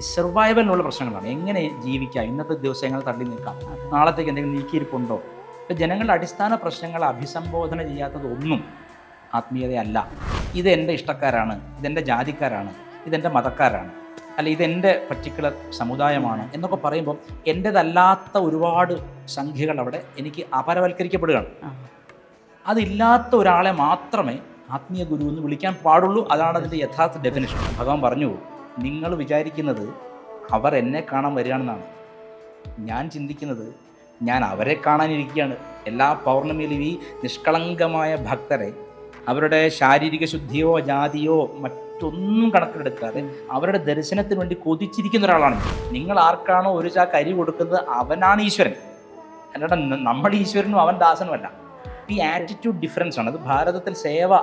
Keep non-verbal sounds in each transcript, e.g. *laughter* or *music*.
സർവൈവലിനുള്ള പ്രശ്നങ്ങളാണ്. എങ്ങനെ ജീവിക്കാം? ഇന്നത്തെ ദിവസങ്ങൾ തള്ളി നിൽക്കാം. നാളത്തേക്ക് എന്തെങ്കിലും നീക്കിയിരിപ്പുണ്ടോ? ഇപ്പം ജനങ്ങളുടെ അടിസ്ഥാന പ്രശ്നങ്ങൾ അഭിസംബോധന ചെയ്യാത്തതൊന്നും ആത്മീയതയല്ല. ഇത് എന്റെ ഇഷ്ടക്കാരാണ് ഇതെന്റെ ജാതിക്കാരാണ് ഇതെന്റെ മതക്കാരാണ് അല്ല ഇതെന്റെ പർട്ടിക്കുലർ സമുദായമാണ് എന്നൊക്കെ പറയുമ്പോൾ എന്റേതല്ലാത്ത ഒരുപാട് സംഖ്യകൾ അവിടെ എനിക്ക് അപരവൽക്കരിക്കപ്പെടുകയാണ്. അതില്ലാത്ത ഒരാളെ മാത്രമേ ആത്മീയ ഗുരു എന്ന് വിളിക്കാൻ പാടുള്ളൂ. അതാണ് അതിന്റെ യഥാർത്ഥ ഡെഫിനേഷൻ ഭഗവാൻ പറഞ്ഞു നിങ്ങൾ വിചാരിക്കുന്നത് അവർ എന്നെ കാണാൻ വരികയാണെന്നാണ്. ഞാൻ ചിന്തിക്കുന്നത് ഞാൻ അവരെ കാണാനിരിക്കുകയാണ്. എല്ലാ പൗർണമിയിലും ഈ നിഷ്കളങ്കമായ ഭക്തരെ അവരുടെ ശാരീരിക ശുദ്ധിയോ ജാതിയോ മറ്റൊന്നും കണക്കിലെടുക്കാതെ അവരുടെ ദർശനത്തിന് വേണ്ടി കൊതിച്ചിരിക്കുന്ന ഒരാളാണ് നിങ്ങൾ ആർക്കാണോ ഒരു ചാക്ക് അരി കൊടുക്കുന്നത് അവനാണ് ഈശ്വരൻ. അല്ലാണ്ട് നമ്മൾ ഈശ്വരനും അവൻ ദാസനുമല്ല. ഈ ആറ്റിറ്റ്യൂഡ് ഡിഫറൻസ് ആണ്. അത് ഭാരതത്തിൽ സേവ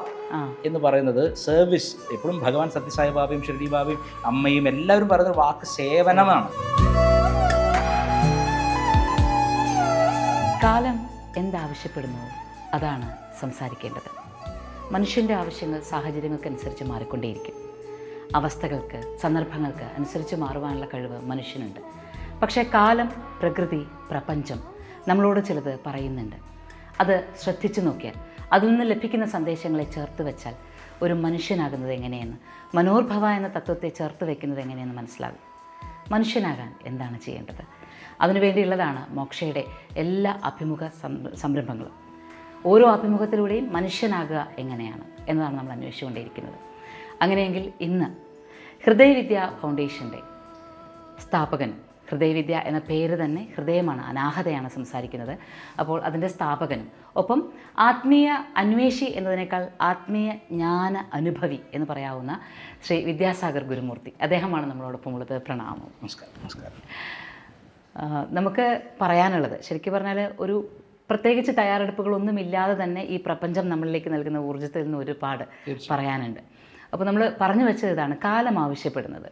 എന്ന് പറയുന്നത് സർവീസ് എപ്പോഴും ഭഗവാൻ സത്യസായി ബാബയും ഷിർഡി ബാബയും അമ്മയും എല്ലാവരും പറയുന്ന വാക്ക് സേവനമാണ്. കാലം എന്താവശ്യപ്പെടുന്നു? അതാണ് സംസാരിക്കേണ്ടത്. മനുഷ്യന്റെ ആവശ്യങ്ങൾ സാഹചര്യങ്ങൾക്കനുസരിച്ച് മാറിക്കൊണ്ടേയിരിക്കും. അവസ്ഥകൾക്ക് സന്ദർഭങ്ങൾക്ക് അനുസരിച്ച് മാറുവാനുള്ള കഴിവ് മനുഷ്യനുണ്ട്. പക്ഷേ കാലം പ്രകൃതി പ്രപഞ്ചം നമ്മളോട് ചിലത് പറയുന്നുണ്ട്. അത് ശ്രദ്ധിച്ചു നോക്കിയാൽ അതിൽ നിന്ന് ലഭിക്കുന്ന സന്ദേശങ്ങളെ ചേർത്ത് വെച്ചാൽ ഒരു മനുഷ്യനാകുന്നത് എങ്ങനെയെന്ന് മനോർഭവ എന്ന തത്വത്തെ ചേർത്ത് വെക്കുന്നത് എങ്ങനെയെന്ന് മനസ്സിലാകും. മനുഷ്യനാകാൻ എന്താണ് ചെയ്യേണ്ടത്? അതിനുവേണ്ടിയുള്ളതാണ് മോക്ഷയുടെ എല്ലാ അഭിമുഖ സംരംഭങ്ങളും. ഓരോ അഭിമുഖത്തിലൂടെയും മനുഷ്യനാകുക എങ്ങനെയാണ് എന്നതാണ് നമ്മൾ അന്വേഷിച്ചുകൊണ്ടേയിരിക്കുന്നത്. അങ്ങനെയെങ്കിൽ ഇന്ന് ഹൃദയവിദ്യ ഫൗണ്ടേഷന്റെ സ്ഥാപകൻ ഹൃദയവിദ്യ എന്ന പേര് തന്നെ ഹൃദയമാണ് അനാഹതയാണ് സംസാരിക്കുന്നത്. അപ്പോൾ അതിന്റെ സ്ഥാപകനും ഒപ്പം ആത്മീയ അന്വേഷി എന്നതിനേക്കാൾ ആത്മീയ ജ്ഞാന അനുഭവി എന്ന് പറയാവുന്ന ശ്രീ വിദ്യാസാഗർ ഗുരുമൂർത്തി. അദ്ദേഹമാണ് നമ്മളോടൊപ്പം ഉള്ളത്. പ്രണാമം. നമസ്കാരം. നമസ്കാരം. നമുക്ക് പറയാനുള്ളത് ശരിക്കും പറഞ്ഞാൽ ഒരു പ്രത്യേകിച്ച് തയ്യാറെടുപ്പുകളൊന്നുമില്ലാതെ തന്നെ ഈ പ്രപഞ്ചം നമ്മളിലേക്ക് നൽകുന്ന ഊർജത്തിൽ നിന്ന് ഒരുപാട് പറയാനുണ്ട്. അപ്പോൾ നമ്മൾ പറഞ്ഞു വെച്ചത് ഇതാണ് കാലം ആവശ്യപ്പെടുന്നത്.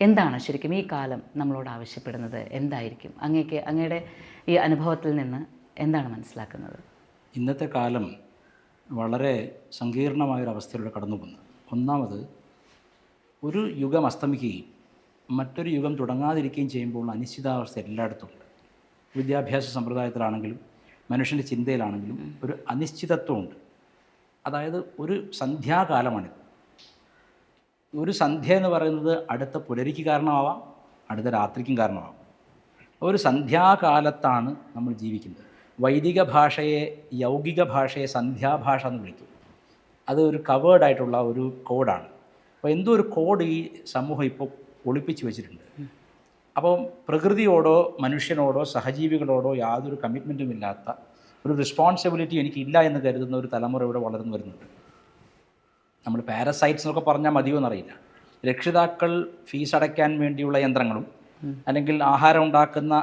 എന്താണ് ശരിക്കും ഈ കാലം നമ്മളോട് ആവശ്യപ്പെടുന്നത്? എന്തായിരിക്കും? അങ്ങേക്ക് അങ്ങയുടെ ഈ അനുഭവത്തിൽ നിന്ന് എന്താണ് മനസ്സിലാക്കുന്നത്? ഇന്നത്തെ കാലം വളരെ സങ്കീർണമായൊരവസ്ഥയിലൂടെ കടന്നു പോകുന്നത് ഒന്നാമത് ഒരു യുഗം അസ്തമിക്കുകയും മറ്റൊരു യുഗം തുടങ്ങാതിരിക്കുകയും ചെയ്യുമ്പോൾ അനിശ്ചിതാവസ്ഥ എല്ലായിടത്തും ഉണ്ട്. വിദ്യാഭ്യാസ സമ്പ്രദായത്തിലാണെങ്കിലും മനുഷ്യന്റെ ചിന്തയിലാണെങ്കിലും ഒരു അനിശ്ചിതത്വമുണ്ട്. അതായത് ഒരു സന്ധ്യാകാലമാണിത്. ഒരു സന്ധ്യ എന്ന് പറയുന്നത് അടുത്ത പുലരിക്ക് കാരണമാവാം അടുത്ത രാത്രിക്കും കാരണമാവാം. ഒരു സന്ധ്യാകാലത്താണ് നമ്മൾ ജീവിക്കുന്നത്. വൈദിക ഭാഷയെ യൗകിക ഭാഷയെ സന്ധ്യാഭാഷ എന്ന് വിളിക്കും. അത് ഒരു കവേഡായിട്ടുള്ള ഒരു കോഡാണ്. അപ്പോൾ എന്തോ ഒരു കോഡ് ഈ സമൂഹം ഇപ്പോൾ ഒളിപ്പിച്ച് വെച്ചിട്ടുണ്ട്. അപ്പോൾ പ്രകൃതിയോടോ മനുഷ്യനോടോ സഹജീവികളോടോ യാതൊരു കമ്മിറ്റ്മെന്റും ഇല്ലാത്ത ഒരു റെസ്പോൺസിബിലിറ്റി എനിക്കില്ല എന്ന് കരുതുന്ന ഒരു തലമുറ ഇവിടെ വളർന്നു വരുന്നുണ്ട്. നമ്മൾ പാരസൈറ്റ്സ് എന്നൊക്കെ പറഞ്ഞാൽ മതിയോ എന്നറിയില്ല. രക്ഷിതാക്കൾ ഫീസ് അടയ്ക്കാൻ വേണ്ടിയുള്ള യന്ത്രങ്ങളും അല്ലെങ്കിൽ ആഹാരം ഉണ്ടാക്കുന്ന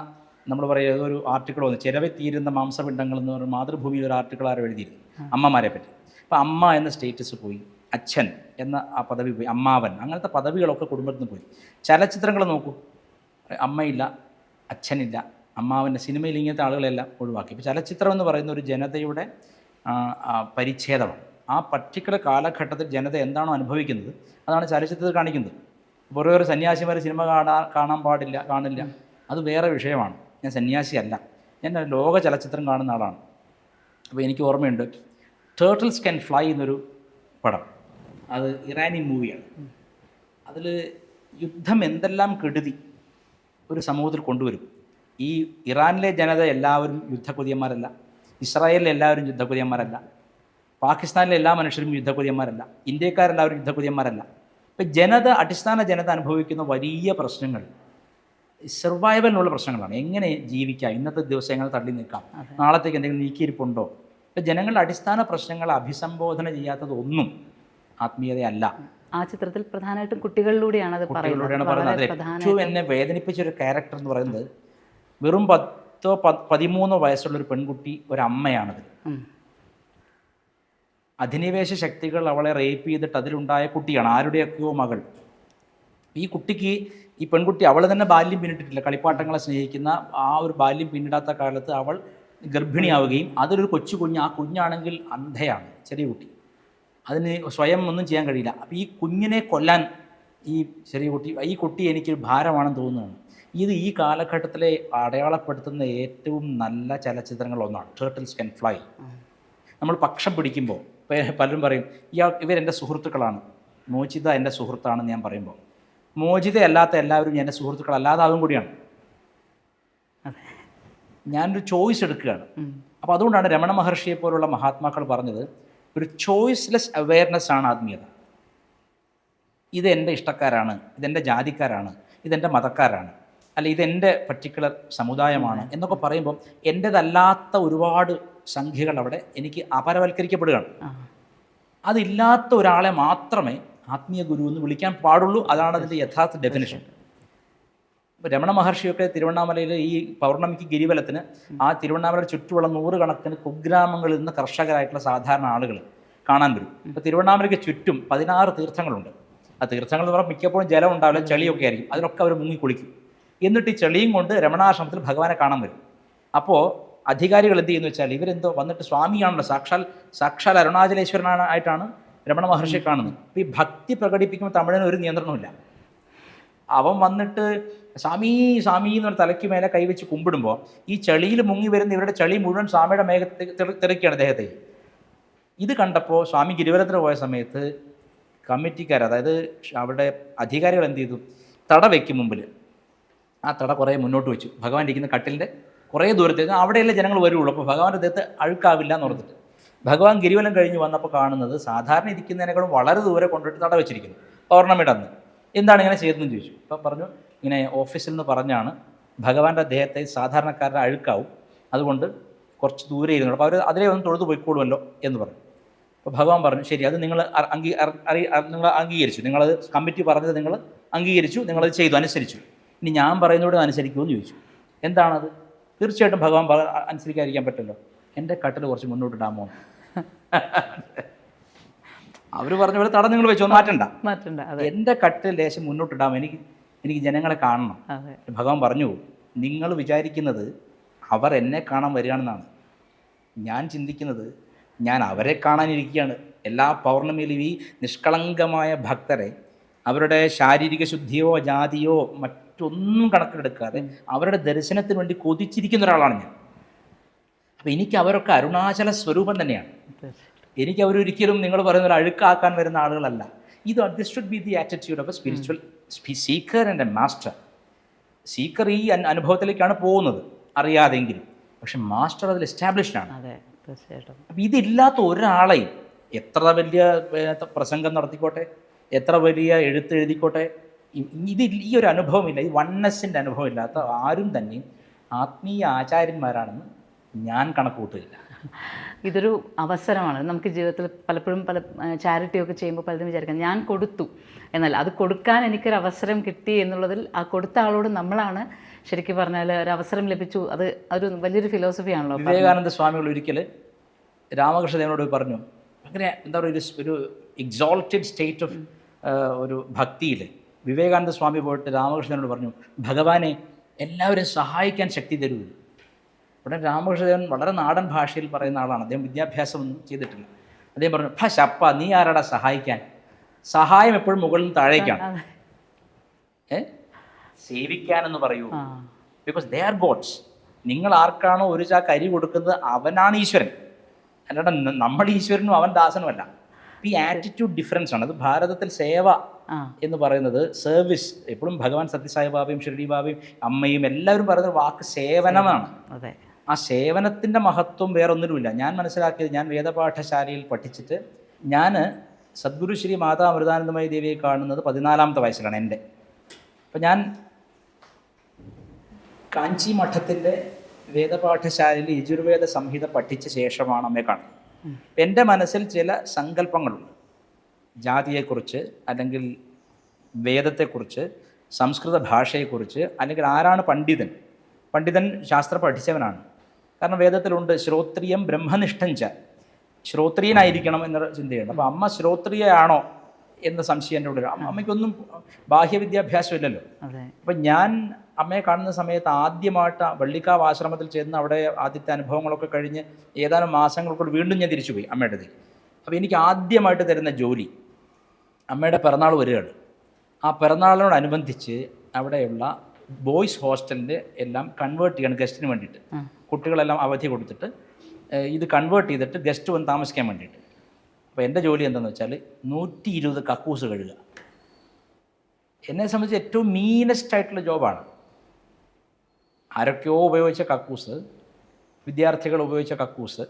നമ്മൾ പറയുക ഏതൊരു ആർട്ടിക്കിൾ വന്നു. ചിലവെ തീരുന്ന മാംസപിണ്ഡങ്ങൾ എന്ന് പറഞ്ഞ മാതൃഭൂമിയിൽ ഒരു ആർട്ടിക്കിൾ ആരും എഴുതിയിരുന്നു. അമ്മമാരെ പറ്റി. അപ്പോൾ അമ്മ എന്ന സ്റ്റേറ്റസ് പോയി. അച്ഛൻ എന്ന ആ പദവി പോയി. അമ്മാവൻ. അങ്ങനത്തെ പദവികളൊക്കെ കുടുംബത്തിൽ നിന്ന് പോയി. ചലച്ചിത്രങ്ങൾ നോക്കൂ. അമ്മയില്ല അച്ഛനില്ല അമ്മാവന്റെ സിനിമയിൽ ഇങ്ങനത്തെ ആളുകളെല്ലാം ഒഴിവാക്കി. ഇപ്പോൾ ചലച്ചിത്രം എന്ന് പറയുന്ന ഒരു ജനതയുടെ പരിച്ഛേദമാണ്. ആ പർട്ടിക്കുലർ കാലഘട്ടത്തിൽ ജനത എന്താണോ അനുഭവിക്കുന്നത് അതാണ് ചലച്ചിത്രത്തിൽ കാണിക്കുന്നത്. വെറുതെ ഒരു സന്യാസിമാർ സിനിമ കാണാൻ കാണാൻ പാടില്ല കാണില്ല. അത് വേറെ വിഷയമാണ്. ഞാൻ സന്യാസിയല്ല ഞാൻ ലോക ചലച്ചിത്രം കാണുന്ന ആളാണ്. അപ്പോൾ എനിക്ക് ഓർമ്മയുണ്ട് ടേർട്ടിൽസ് ക്യാൻ ഫ്ലൈ എന്നൊരു പടം. അത് ഇറാനിയൻ മൂവിയാണ്. അതിൽ യുദ്ധം എന്തെല്ലാം കെടുതി ഒരു സമൂഹത്തിൽ കൊണ്ടുവരും. ഈ ഇറാനിലെ ജനത എല്ലാവരും യുദ്ധക്കൊതിയന്മാരല്ല. ഇസ്രായേലിലെ എല്ലാവരും യുദ്ധക്കൊതിയന്മാരല്ല. പാകിസ്ഥാനിലെ എല്ലാ മനുഷ്യരും യുദ്ധക്കൊതിയന്മാരല്ല. ഇന്ത്യക്കാരെല്ലാവരും യുദ്ധക്കൊതിയന്മാരല്ല. ഇപ്പം ജനത അടിസ്ഥാന ജനത അനുഭവിക്കുന്ന വലിയ പ്രശ്നങ്ങൾ സർവൈവലിനുള്ള പ്രശ്നങ്ങളാണ്. എങ്ങനെ ജീവിക്കാം? ഇന്നത്തെ ദിവസം എങ്ങനെ തള്ളി നിൽക്കാം. നാളത്തേക്ക് എന്തെങ്കിലും നീക്കിയിരിപ്പുണ്ടോ? ഇപ്പം ജനങ്ങളുടെ അടിസ്ഥാന പ്രശ്നങ്ങൾ അഭിസംബോധന ചെയ്യാത്തത് ഒന്നും ആത്മീയതയല്ല. ആ ചിത്രത്തിൽ പ്രധാനമായിട്ടും കുട്ടികളിലൂടെയാണ് അത് പറയുന്നത്. ഏറ്റവും എന്നെ വേദനിപ്പിച്ച ഒരു ക്യാരക്ടർ എന്ന് പറയുന്നത് വെറും പത്തോ പതിമൂന്നോ വയസ്സുള്ള ഒരു പെൺകുട്ടി ഒരു അമ്മയാണത് ഉം. അധിനിവേശ ശക്തികൾ അവളെ റേപ്പ് ചെയ്തിട്ട് അതിലുണ്ടായ കുട്ടിയാണ്. ആരുടെയൊക്കെയോ മകൾ. ഈ കുട്ടിക്ക് ഈ പെൺകുട്ടി അവൾ തന്നെ ബാല്യം പിന്നിട്ടിട്ടില്ല. കളിപ്പാട്ടങ്ങളെ സ്നേഹിക്കുന്ന ആ ഒരു ബാല്യം പിന്നിടാത്ത കാലത്ത് അവൾ ഗർഭിണിയാവുകയും അതിലൊരു കൊച്ചു കുഞ്ഞ് ആ കുഞ്ഞാണെങ്കിൽ അന്ധയാണ് ചെറിയ കുട്ടി. അതിന് സ്വയം ഒന്നും ചെയ്യാൻ കഴിയില്ല. അപ്പോൾ ഈ കുഞ്ഞിനെ കൊല്ലാൻ ഈ ചെറിയ കുട്ടി ഈ കുട്ടി എനിക്കൊരു ഭാരമാണെന്ന് തോന്നുന്നു. ഇത് ഈ കാലഘട്ടത്തിലെ അടയാളപ്പെടുത്തുന്ന ഏറ്റവും നല്ല ചലച്ചിത്രങ്ങളൊന്നാണ് ടേർട്ടിൽസ് കൻ ഫ്ലൈ നമ്മൾ പക്ഷം പിടിക്കുമ്പോൾ പലരും പറയും ഇയാൾ ഇവരെന്റെ സുഹൃത്തുക്കളാണ്. മോചിത എന്റെ സുഹൃത്താണെന്ന് ഞാൻ പറയുമ്പോൾ. മോചിത അല്ലാത്ത എല്ലാവരും എന്റെ ആവും കൂടിയാണ്. അതെ. ഞാനൊരു ചോയ്സ് എടുക്കുകയാണ്. അപ്പോൾ അതുകൊണ്ടാണ് രമണ മഹർഷിയെ പോലുള്ള മഹാത്മാക്കൾ പറഞ്ഞത് ഒരു ചോയ്സ്ലെസ് അവെയർനെസ് ആണ് ആത്മീയത. ഇത് എന്റെ ഇഷ്ടക്കാരാണ് ഇതെന്റെ ജാതിക്കാരാണ് ഇതെന്റെ മതക്കാരാണ് അല്ല ഇതെന്റെ പർട്ടിക്കുലർ സമുദായമാണ് എന്നൊക്കെ പറയുമ്പോൾ എന്റെതല്ലാത്ത ഒരുപാട് സംഖ്യകൾ അവിടെ എനിക്ക് അപരവൽക്കരിക്കപ്പെടുകയാണ്. അതില്ലാത്ത ഒരാളെ മാത്രമേ ആത്മീയ ഗുരു എന്ന് വിളിക്കാൻ പാടുള്ളൂ. അതാണ് അതിന്റെ യഥാർത്ഥ ഡെഫിനേഷൻ ഇപ്പോൾ രമണ മഹർഷിയൊക്കെ തിരുവണ്ണാമലയിൽ ഈ പൗർണമിക്ക് ഗിരിവലത്തിന് ആ തിരുവണ്ണാമലയുടെ ചുറ്റുമുള്ള നൂറുകണക്കിന് കുഗ്രാമങ്ങളിൽ നിന്ന് കർഷകരായിട്ടുള്ള സാധാരണ ആളുകൾ കാണാൻ വരും. ഇപ്പോൾ തിരുവണ്ണാമലയ്ക്ക് ചുറ്റും പതിനാറ് തീർത്ഥങ്ങളുണ്ട്. ആ തീർത്ഥങ്ങൾ എന്ന് പറഞ്ഞാൽ മിക്കപ്പോഴും ജലം ഉണ്ടാവില്ല ചെളിയൊക്കെ ആയിരിക്കും. അതിനൊക്കെ അവർ മുങ്ങി കുളിക്കും. എന്നിട്ട് ഈ ചെളിയും കൊണ്ട് രമണാശ്രമത്തിൽ ഭഗവാനെ കാണാൻ വരും. അപ്പോൾ അധികാരികൾ എന്ത് ചെയ്യുന്നു വെച്ചാൽ ഇവരെന്തോ വന്നിട്ട് സ്വാമിയാണല്ലോ സാക്ഷാൽ സാക്ഷാൽ അരുണാചലേശ്വരനാണ് ആയിട്ടാണ് രമണ മഹർഷി കാണുന്നത്. അപ്പോൾ ഈ ഭക്തി പ്രകടിപ്പിക്കുമ്പോൾ തമിഴിന് ഒരു നിയന്ത്രണമില്ല അവൻ വന്നിട്ട് സ്വാമി സ്വാമി എന്ന് പറഞ്ഞ തലയ്ക്ക് മേലെ കൈവച്ച് കുമ്പിടുമ്പോൾ ഈ ചെളിയിൽ മുങ്ങി വരുന്ന ഇവരുടെ ചെളി മുഴുവൻ സ്വാമിയുടെ മേഘ തിരക്കിയാണ് അദ്ദേഹത്തെ ഇത് കണ്ടപ്പോൾ സ്വാമി ഗിരുവരത്തിന് പോയ സമയത്ത് കമ്മിറ്റിക്കാർ അതായത് അവിടെ അധികാരികൾ എന്ത് ചെയ്തു? തട വയ്ക്കും മുമ്പിൽ ആ തട കുറേ മുന്നോട്ട് വെച്ചു. ഭഗവാൻ ഇരിക്കുന്ന കട്ടിലിന്റെ കുറേ ദൂരത്തേക്ക് അവിടെയല്ലേ ജനങ്ങൾ വരുള്ളൂ. അപ്പോൾ ഭഗവാന്റെ ദേഹത്ത് അഴുക്കാവില്ല എന്ന് ഓർത്തിട്ട്. ഭഗവാൻ ഗിരിവലം കഴിഞ്ഞ് വന്നപ്പോൾ കാണുന്നത് സാധാരണ ഇരിക്കുന്നതിനേക്കാളും വളരെ ദൂരെ കൊണ്ടിട്ട് തട വെച്ചിരിക്കുന്നു. പൗർണമിയുടെ അന്ന് എന്താണ് ഇങ്ങനെ ചെയ്തതെന്ന് ചോദിച്ചു. അപ്പം പറഞ്ഞു ഇങ്ങനെ ഓഫീസിൽ നിന്ന് പറഞ്ഞാണ് ഭഗവാന്റെ ദേഹത്തെ സാധാരണക്കാരുടെ അഴുക്കാവും. അതുകൊണ്ട് കുറച്ച് ദൂരെ ഇരുന്നു. അപ്പോൾ അവർ അതിലേ ഒന്ന് തൊഴുതു പോയിക്കോളുമല്ലോ എന്ന് പറഞ്ഞു. അപ്പോൾ ഭഗവാൻ പറഞ്ഞു ശരി അത് നിങ്ങൾ അംഗീ അറി നിങ്ങൾ അംഗീകരിച്ചു. നിങ്ങളത് കമ്മിറ്റി പറഞ്ഞത് നിങ്ങൾ അംഗീകരിച്ചു നിങ്ങളത് ചെയ്തു അനുസരിച്ചു. ഇനി ഞാൻ പറയുന്നതോട് അനുസരിക്കുമെന്ന് ചോദിച്ചു. എന്താണത്? തീർച്ചയായിട്ടും ഭഗവാൻ അനുസരിക്കാതിരിക്കാൻ പറ്റുമല്ലോ എന്റെ കട്ടിൽ കുറച്ച് മുന്നോട്ട് ഇടാമോ അവർ പറഞ്ഞ പോലെ തടം നിങ്ങൾ വെച്ചോ മാറ്റണ്ട. മാറ്റണ്ട എന്റെ കട്ടിൽ ലേശം മുന്നോട്ടിടാമോ എനിക്ക് എനിക്ക് ജനങ്ങളെ കാണണം. ഭഗവാൻ പറഞ്ഞു നിങ്ങൾ വിചാരിക്കുന്നത് അവർ എന്നെ കാണാൻ വരികയാണെന്നാണ്. ഞാൻ ചിന്തിക്കുന്നത് ഞാൻ അവരെ കാണാനിരിക്കുകയാണ്. എല്ലാ പൗർണമിയിലും ഈ നിഷ്കളങ്കമായ ഭക്തരെ അവരുടെ ശാരീരിക ശുദ്ധിയോ ജാതിയോ മറ്റൊന്നും കണക്കിലെടുക്കാതെ അവരുടെ ദർശനത്തിന് വേണ്ടി കൊതിച്ചിരിക്കുന്ന ഒരാളാണ് ഞാൻ. അപ്പം എനിക്ക് അവരൊക്കെ അരുണാചല സ്വരൂപം തന്നെയാണ്. എനിക്ക് അവരൊരിക്കലും നിങ്ങൾ പറയുന്ന ഒരു അഴുക്കാക്കാൻ വരുന്ന ആളുകളല്ല. ഇത് this should be the attitude of a spiritual seeker and a master seeker ഈ അനുഭവത്തിലേക്കാണ് പോകുന്നത് അറിയാതെങ്കിലും. പക്ഷെ മാസ്റ്റർ അതിൽ എസ്റ്റാബ്ലിഷ്ഡ് ആണ്. അപ്പം ഇതില്ലാത്ത ഒരാളെയും എത്ര വലിയ പ്രസംഗം നടത്തിക്കോട്ടെ? എത്ര വലിയ എഴുത്ത് എഴുതിക്കോട്ടെ? ഇത് ഈ ഒരു അനുഭവമില്ല. ഈ വണ്ണസിന്റെ അനുഭവം ഇല്ലാത്ത ആരും തന്നെ ആത്മീയ ആചാര്യന്മാരാണെന്ന് ഞാൻ കണക്ക് കൂട്ടുകയില്ല ഇതൊരു അവസരമാണ്. നമുക്ക് ജീവിതത്തിൽ പലപ്പോഴും പല ചാരിറ്റിയൊക്കെ ചെയ്യുമ്പോൾ പലതും വിചാരിക്കാം ഞാൻ കൊടുത്തു. എന്നാൽ അത് കൊടുക്കാൻ എനിക്കൊരു അവസരം കിട്ടി എന്നുള്ളതിൽ ആ കൊടുത്ത ആളോട് നമ്മളാണ് ശരിക്കും പറഞ്ഞാൽ ഒരു അവസരം ലഭിച്ചു. അത് ഒരു വലിയൊരു ഫിലോസഫിയാണല്ലോ വിവേകാനന്ദ സ്വാമികൾ ഒരിക്കൽ രാമകൃഷ്ണദേവനോട് പറഞ്ഞു അങ്ങനെ എന്താ പറയുക ഒരു എക്സോൾട്ടഡ് സ്റ്റേറ്റ് ഓഫ് ഒരു ഭക്തിയിൽ. വിവേകാനന്ദ സ്വാമി പോയിട്ട് രാമകൃഷ്ണനോട് പറഞ്ഞു ഭഗവാനെ എല്ലാവരും സഹായിക്കാൻ ശക്തി തരൂ ഉടനെ രാമകൃഷ്ണദേവൻ വളരെ നാടൻ ഭാഷയിൽ പറയുന്ന ആളാണ്. അദ്ദേഹം വിദ്യാഭ്യാസമൊന്നും ചെയ്തിട്ടില്ല. അദ്ദേഹം പറഞ്ഞു ഭ ശപ്പ നീ ആരാടാ സഹായിക്കാൻ? സഹായം എപ്പോഴും മുകളിൽ നിന്ന് താഴേക്കാണ്. ഏ? സേവിക്കാനെന്ന് പറയൂ. ബിക്കോസ് ദേ ആർ ഗോഡ്സ് നിങ്ങൾ ആർക്കാണോ ഒരു ചാക്ക് അരി കൊടുക്കുന്നത് അവനാണ് ഈശ്വരൻ. അല്ലാണ്ട് നമ്മൾ ഈശ്വരനും അവൻ ദാസനുമല്ല. ഈ ആറ്റിറ്റ്യൂഡ് ഡിഫറൻസ് ആണ്. അത് ഭാരതത്തിൽ സേവ എന്ന് പറയുന്നത് സർവീസ് എപ്പോഴും ഭഗവാൻ സത്യസായി ബാബയും ഷിർഡി ബാബയും അമ്മയും എല്ലാവരും പറയുന്ന വാക്ക് സേവനമാണ്. അതെ. ആ സേവനത്തിന്റെ മഹത്വം വേറൊന്നിനുമില്ല ഞാൻ മനസ്സിലാക്കിയത് ഞാൻ വേദപാഠശാലയിൽ പഠിച്ചിട്ട് ഞാൻ സദ്ഗുരു ശ്രീ മാതാ അമൃതാനന്ദമായി ദേവിയെ കാണുന്നത് പതിനാലാമത്തെ വയസ്സിലാണ് എന്റെ. അപ്പം ഞാൻ കാഞ്ചി മഠത്തിന്റെ വേദപാഠശാലയിൽ യജുർവേദ സംഹിത പഠിച്ച ശേഷമാണ് അമ്മയെ കാണുന്നത്. എന്റെ മനസ്സിൽ ചില സങ്കല്പങ്ങളുണ്ട്. ജാതിയെക്കുറിച്ച് അല്ലെങ്കിൽ വേദത്തെക്കുറിച്ച് സംസ്കൃത ഭാഷയെക്കുറിച്ച് അല്ലെങ്കിൽ ആരാണ് പണ്ഡിതൻ? പണ്ഡിതൻ ശാസ്ത്രം പഠിച്ചവനാണ്. കാരണം വേദത്തിലുണ്ട് ശ്രോത്രിയം ബ്രഹ്മനിഷ്ഠം ച. ശ്രോത്രിയനായിരിക്കണം എന്ന ചിന്തയുണ്ട്. അപ്പോൾ അമ്മ ശ്രോത്രിയയാണോ എന്ന സംശയം എന്റെ ഉള്ളിൽ. അമ്മയ്ക്കൊന്നും അമ്മയ്ക്കൊന്നും ബാഹ്യവിദ്യാഭ്യാസം ഇല്ലല്ലോ അപ്പം ഞാൻ അമ്മയെ കാണുന്ന സമയത്ത് ആദ്യമായിട്ട് വള്ളിക്കാവ് ആശ്രമത്തിൽ ചെന്ന് അവിടെ ആദ്യത്തെ അനുഭവങ്ങളൊക്കെ കഴിഞ്ഞ് ഏതാനും മാസങ്ങൾക്കൂടെ വീണ്ടും ഞാൻ തിരിച്ചുപോയി അമ്മയുടെ അടുത്തേക്ക്. അപ്പോൾ എനിക്ക് ആദ്യമായിട്ട് തരുന്ന ജോലി അമ്മയുടെ പിറന്നാൾ വരികയാണ്. ആ പിറന്നാളിനോടനുബന്ധിച്ച് അവിടെയുള്ള ബോയ്സ് ഹോസ്റ്റലിന്റെ എല്ലാം കൺവേർട്ട് ചെയ്യണം ഗസ്റ്റിന് വേണ്ടിയിട്ട്. കുട്ടികളെല്ലാം അവധി കൊടുത്തിട്ട് ഇത് കൺവേർട്ട് ചെയ്തിട്ട് ഗസ്റ്റ് വന്ന് താമസിക്കാൻ വേണ്ടിയിട്ട്. അപ്പോൾ എന്റെ ജോലി എന്താണെന്ന് വെച്ചാൽ നൂറ്റി ഇരുപത് കക്കൂസ് കഴുകുക. എന്നെ സംബന്ധിച്ച് ഏറ്റവും മീനസ്റ്റ് ആയിട്ടുള്ള ജോബാണ് ആരൊക്കെയോ ഉപയോഗിച്ച കക്കൂസ് വിദ്യാർത്ഥികൾ ഉപയോഗിച്ച കക്കൂസ്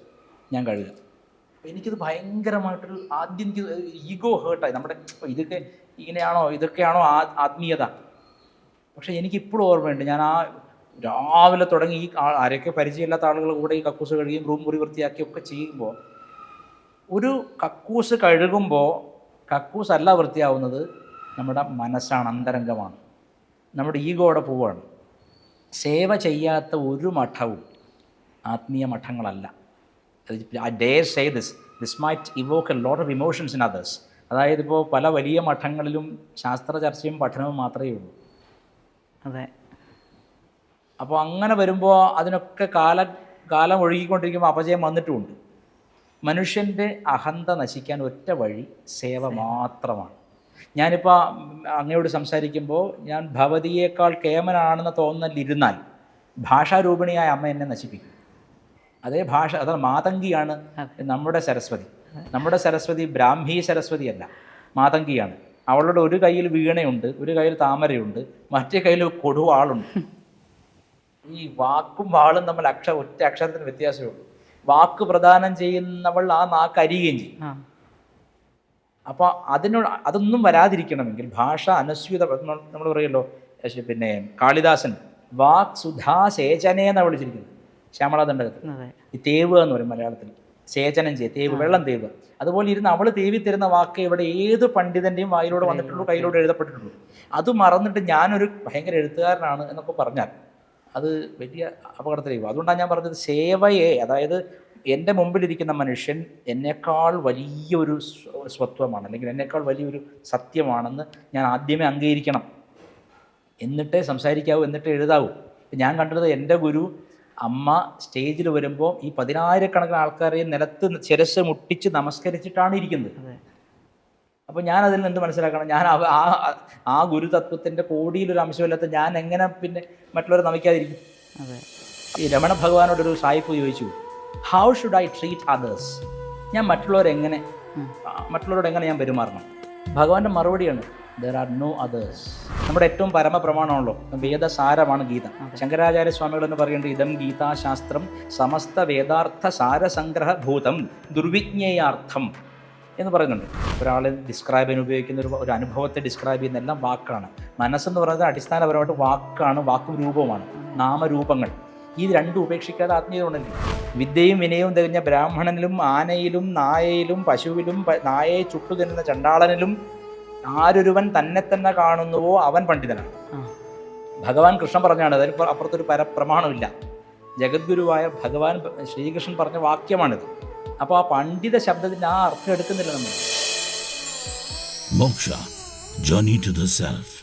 ഞാൻ കഴുകുക എനിക്കിത് ഭയങ്കരമായിട്ടൊരു ആദ്യം എനിക്ക് ഈഗോ ഹേർട്ടായി. നമ്മുടെ ഇതൊക്കെ ഇങ്ങനെയാണോ ഇതൊക്കെയാണോ ആ ആത്മീയത? പക്ഷേ എനിക്കിപ്പോഴും ഓർമ്മയുണ്ട് ഞാൻ ആ രാവിലെ തുടങ്ങി ഈ ആരൊക്കെ പരിചയമില്ലാത്ത ആളുകൾ കൂടെ ഈ കക്കൂസ് കഴുകിയും റൂം മുറി വൃത്തിയാക്കിയൊക്കെ ചെയ്യുമ്പോൾ ഒരു കക്കൂസ് കഴുകുമ്പോൾ കക്കൂസ് അല്ല വൃത്തിയാവുന്നത് നമ്മുടെ മനസ്സാണ് അന്തരംഗമാണ്. നമ്മുടെ ഈഗോയുടെ പോവാണ്. സേവ ചെയ്യാത്ത ഒരു മഠവും ആത്മീയ മഠങ്ങളല്ല. I dare say this this might evoke a lot of emotions in others അതായത് ഇപ്പോൾ പല വലിയ മഠങ്ങളിലും ശാസ്ത്ര ചർച്ചയും പഠനവും മാത്രമേ ഉള്ളൂ. അതെ. അപ്പോൾ അങ്ങനെ വരുമ്പോൾ അതിനൊക്കെ കാല കാലം ഒഴുകിക്കൊണ്ടിരിക്കുമ്പോൾ അപജയം വന്നിട്ടുമുണ്ട്. മനുഷ്യന്റെ അഹന്ത നശിക്കാൻ ഒറ്റ വഴി സേവ. മാത്രമാണ്. ഞാനിപ്പോൾ അങ്ങയോട് സംസാരിക്കുമ്പോൾ ഞാൻ ഭവതിയേക്കാൾ കേമനാണെന്ന് തോന്നലിരുന്നാൽ ഭാഷാരൂപിണിയായ അമ്മ എന്നെ നശിപ്പിക്കും. അതേ ഭാഷ അത് മാതങ്കിയാണ് നമ്മുടെ സരസ്വതി. നമ്മുടെ സരസ്വതി ബ്രാഹ്മി സരസ്വതി അല്ല മാതങ്കിയാണ്. അവളുടെ ഒരു കയ്യിൽ വീണയുണ്ട് ഒരു കയ്യിൽ താമരയുണ്ട് മറ്റേ കയ്യിൽ കൊടുവാളുണ്ട്. *laughs* ഈ വാക്കും വാളും നമ്മൾ അക്ഷ ഒറ്റ അക്ഷരത്തിന് വ്യത്യാസമേ ഉള്ളൂ. വാക്ക് പ്രദാനം ചെയ്യുന്നവൾ ആ നാക്ക് അരിയുകയും ചെയ്യും. അപ്പോൾ അതിനോട് അതൊന്നും വരാതിരിക്കണമെങ്കിൽ ഭാഷ അനുസ്യൂത നമ്മൾ പറയുമല്ലോ പിന്നെ കാളിദാസൻ വാക് സുധാ സേചന എന്നാണ് വിളിച്ചിരിക്കുന്നത് ശ്യാമളാദണ്ഡകത്തിൽ അതെ. ഈ തേവ് എന്ന് പറയും മലയാളത്തിൽ. സേചനം ചെയ്യുക തേവ് വെള്ളം തേവ്. അതുപോലെ ഇരുന്ന് അവൾ തേവി തരുന്ന വാക്ക് ഇവിടെ ഏത് പണ്ഡിതന്റെയും വായിലൂടെ വന്നിട്ടുള്ളൂ കയ്യിലൂടെ എഴുതപ്പെട്ടിട്ടുള്ളൂ അത് മറന്നിട്ട് ഞാനൊരു ഭയങ്കര എഴുത്തുകാരനാണ് എന്നൊക്കെ പറഞ്ഞാൽ അത് വലിയ അപകടത്തിലേക്ക് അതുകൊണ്ടാണ് ഞാൻ പറഞ്ഞത് സേവയെ അതായത് എന്റെ മുമ്പിലിരിക്കുന്ന മനുഷ്യൻ എന്നേക്കാൾ വലിയൊരു സ്വത്വമാണ് അല്ലെങ്കിൽ എന്നേക്കാൾ വലിയൊരു സത്യമാണെന്ന് ഞാൻ ആദ്യമേ അംഗീകരിക്കണം. എന്നിട്ടേ സംസാരിക്കാവൂ എന്നിട്ടേ എഴുതാവൂ. ഞാൻ കണ്ടത് എന്റെ ഗുരു അമ്മ സ്റ്റേജിൽ വരുമ്പോൾ ഈ പതിനായിരക്കണക്കിന് ആൾക്കാരെ നിലത്ത് ശിരസ് മുട്ടിച്ച് നമസ്കരിച്ചിട്ടാണ് ഇരിക്കുന്നത്. അപ്പോൾ ഞാൻ അതിൽ നിന്ന് എന്ത് മനസ്സിലാക്കണം? ഞാൻ ആ ആ ഗുരുതത്വത്തിന്റെ കോടിയിലൊരു അംശമില്ലാത്ത ഞാൻ എങ്ങനെ പിന്നെ മറ്റുള്ളവരെ നമിക്കാതിരിക്കും? ഈ രമണ ഭഗവാനോടൊരു സായിപ്പ് ചോദിച്ചു how should I treat others ഞാൻ മറ്റുള്ളവരെ എങ്ങനെ മറ്റുള്ളവരോട് എങ്ങനെ ഞാൻ പെരുമാറണം? ഭഗവാന്റെ മറുപടിയാണ് ദർ ആർ നോ അതേഴ്സ് നമ്മുടെ ഏറ്റവും പരമപ്രമാണമാണല്ലോ വേദസാരമാണ് ഗീത. ശങ്കരാചാര്യ സ്വാമികൾ എന്ന് പറയുന്നത് ഇതം ഗീതാശാസ്ത്രം സമസ്ത വേദാർത്ഥ സാരസംഗ്രഹ ഭൂതം ദുർവിജ്ഞേയാർത്ഥം എന്ന് പറയുന്നുണ്ട്. ഒരാളെ ഡിസ്ക്രൈബ് ചെയ്യാൻ ഉപയോഗിക്കുന്ന ഒരു ഒരു അനുഭവത്തെ ഡിസ്ക്രൈബ് ചെയ്യുന്ന എല്ലാം വാക്കാണ്. മനസ്സെന്ന് പറയുന്നത് അടിസ്ഥാനപരമായിട്ട് വാക്കാണ് വാക്കും രൂപവുമാണ് നാമരൂപങ്ങൾ. ഈ രണ്ടും ഉപേക്ഷിക്കാതെ ആത്മീയത ഉണ്ടെങ്കിൽ വിദ്യയും വിനയവും തികഞ്ഞ ബ്രാഹ്മണനിലും ആനയിലും നായയിലും പശുവിലും നായയെ ചുട്ടു തിന്നുന്ന ചണ്ടാളനിലും ആരൊരുവൻ തന്നെ തന്നെ കാണുന്നുവോ അവൻ പണ്ഡിതനാണ്. ഭഗവാൻ കൃഷ്ണൻ പറഞ്ഞാണ് അതിന് അപ്പുറത്തൊരു അപ്പുറത്തൊരു പരപ്രമാണമില്ല ജഗദ്ഗുരുവായ ഭഗവാൻ ശ്രീകൃഷ്ണൻ പറഞ്ഞ വാക്യമാണിത്. അപ്പോൾ ആ പണ്ഡിത ശബ്ദത്തിന്റെ ആ അർത്ഥം എടുക്കുന്നില്ല നമ്മൾ. Moksha Journey to the Self.